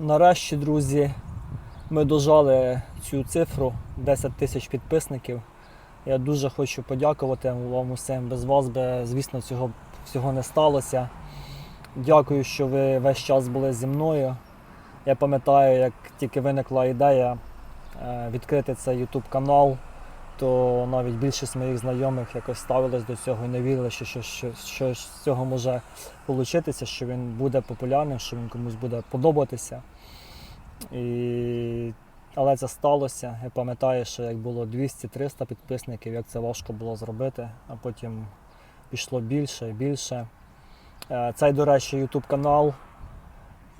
Нарешті, друзі, ми дожали цю цифру 10 тисяч підписників. Я дуже хочу подякувати вам усім. Без вас би, звісно, цього всього не сталося. Дякую, що ви весь час були зі мною. Я пам'ятаю, як тільки виникла ідея е, відкрити цей YouTube канал, то навіть більшість моїх знайомих якось ставились до цього і не вірили, що, що, що, що з цього може получитися, що він буде популярним, що він комусь буде подобатися. І... Але це сталося. Я пам'ятаю, що як було 200-300 підписників, як це важко було зробити, а потім пішло більше і більше. Е, Цей, до речі, YouTube канал.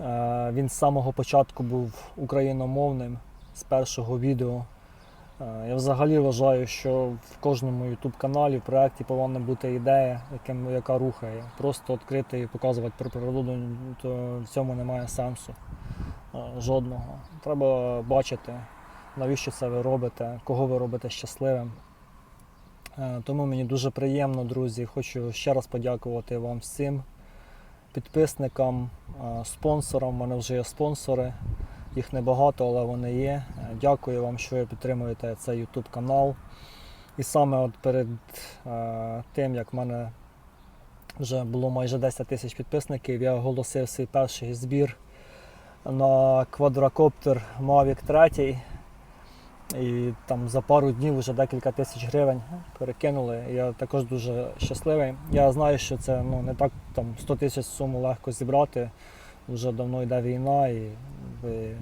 е, Він з самого початку був україномовним з першого відео. Е, Я взагалі вважаю, що в кожному YouTube каналі в проєкті повинна бути ідея, яка рухає. Просто відкрити і показувати про природу, то в цьому немає сенсу е, жодного. Треба бачити, навіщо це ви робите, кого ви робите щасливим. Е, Тому мені дуже приємно, друзі. Хочу ще раз подякувати вам всім підписникам, спонсорам. У мене вже є спонсори. Їх небагато, але вони є. Дякую вам, що ви підтримуєте цей YouTube канал. І саме от перед е, тим, як в мене вже було майже 10 тисяч підписників, я оголосив свій перший збір на квадрокоптер Mavic 3. І там за пару днів вже декілька тисяч гривень перекинули. Я також дуже щасливий. Я знаю, що це ну, не так там 100 тисяч суму легко зібрати. Вже давно йде війна, і ви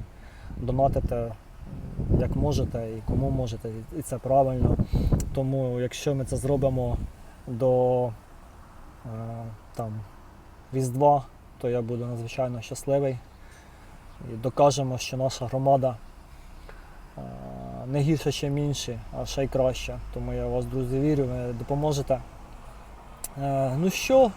донатите як можете і кому можете, і це правильно. Тому якщо ми це зробимо до е, там, Різдва, то я буду надзвичайно щасливий. І докажемо, що наша громада е, не гірша, ніж інші, а ще й краща. Тому я вас, друзі, вірю, ви допоможете. Е, Ну що,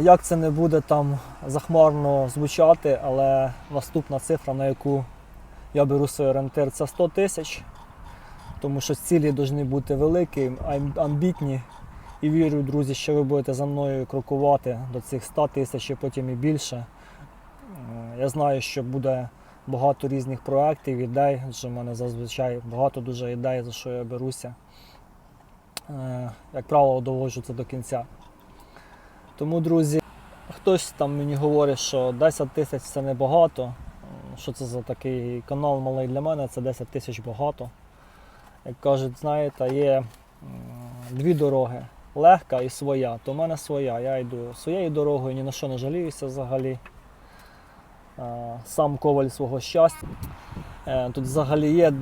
як це не буде там захмарно звучати, але наступна цифра, на яку я беру свій орієнтир, це 100 тисяч. Тому що цілі повинні бути великі, амбітні. І вірю, друзі, що ви будете за мною крокувати до цих 100 тисяч і потім і більше. Е, Я знаю, що буде багато різних проєктів, ідей, адже в мене зазвичай багато дуже ідей, за що я беруся. Е, Як правило, доводжу це до кінця. Тому, друзі, хтось там мені говорить, що 10 тисяч це небагато. Що це за такий канал малий для мене, це 10 тисяч багато. Як кажуть, знаєте, є дві дороги легка і своя. То в мене своя. Я йду своєю дорогою, ні на що не жаліюся взагалі. Сам коваль свого щастя. Е, Тут взагалі є,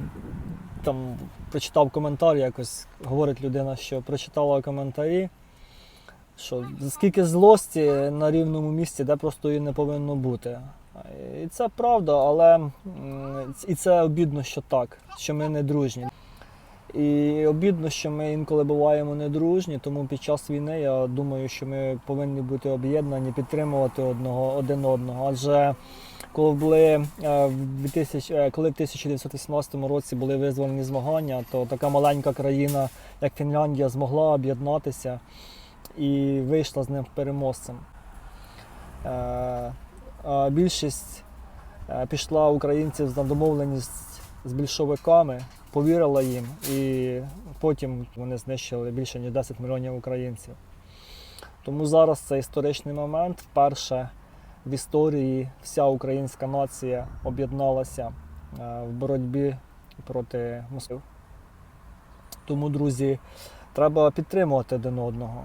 там прочитав коментар, якось говорить людина, що прочитала коментарі, що скільки злості на рівному місці, де просто її не повинно бути. І це правда, але і це обідно, що так, що ми не дружні. І обідно, що ми інколи буваємо недружні, тому під час війни я думаю, що ми повинні бути об'єднані, підтримувати одного, один одного. Адже коли були е, в 2000, е, коли в 1918 році були визвольні змагання, то така маленька країна, як Фінляндія, змогла об'єднатися і вийшла з ним переможцем. Більшість е, пішла українців за домовленість з більшовиками, повірила їм, і потім вони знищили більше ніж 10 мільйонів українців. Тому зараз це історичний момент. Вперше в історії вся українська нація об'єдналася е, в боротьбі проти Москви. Тому, друзі, треба підтримувати один одного.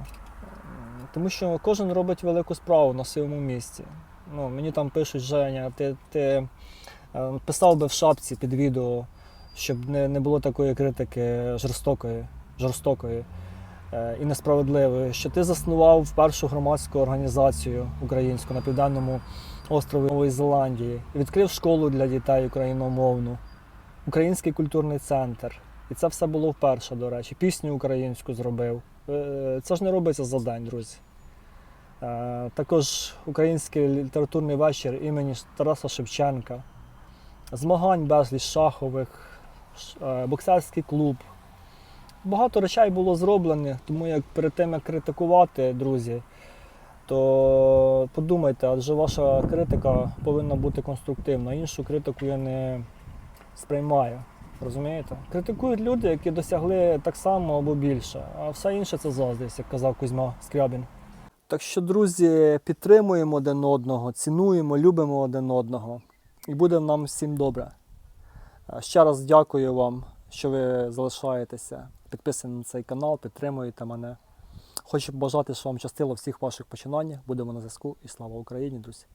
Тому що кожен робить велику справу на своєму місці. Ну, мені там пишуть, Женя, ти, ти е, писав би в шапці під відео, щоб не, не було такої критики жорстокої, жорстокої е, і несправедливої, що ти заснував першу громадську організацію українську на південному острові Нової Зеландії, відкрив школу для дітей україномовну, український культурний центр. І це все було вперше, до речі. Пісню українську зробив. Е, Це ж не робиться за день, друзі. Е, Також український літературний вечір імені Тараса Шевченка. Змагань безліч шахових, е, боксерський клуб. Багато речей було зроблено, тому як перед тим як критикувати, друзі, то подумайте, адже ваша критика повинна бути конструктивна. Іншу критику я не сприймаю. Розумієте? Критикують люди, які досягли так само або більше, а все інше це заздрість, як казав Кузьма Скрябін. Так що, друзі, підтримуємо один одного, цінуємо, любимо один одного, і буде нам всім добре. Е, Ще раз дякую вам, що ви залишаєтеся, підписані на цей канал, підтримуєте мене. Хочу побажати, що вам щастило всіх ваших починаннях. Будемо на зв'язку і слава Україні, друзі!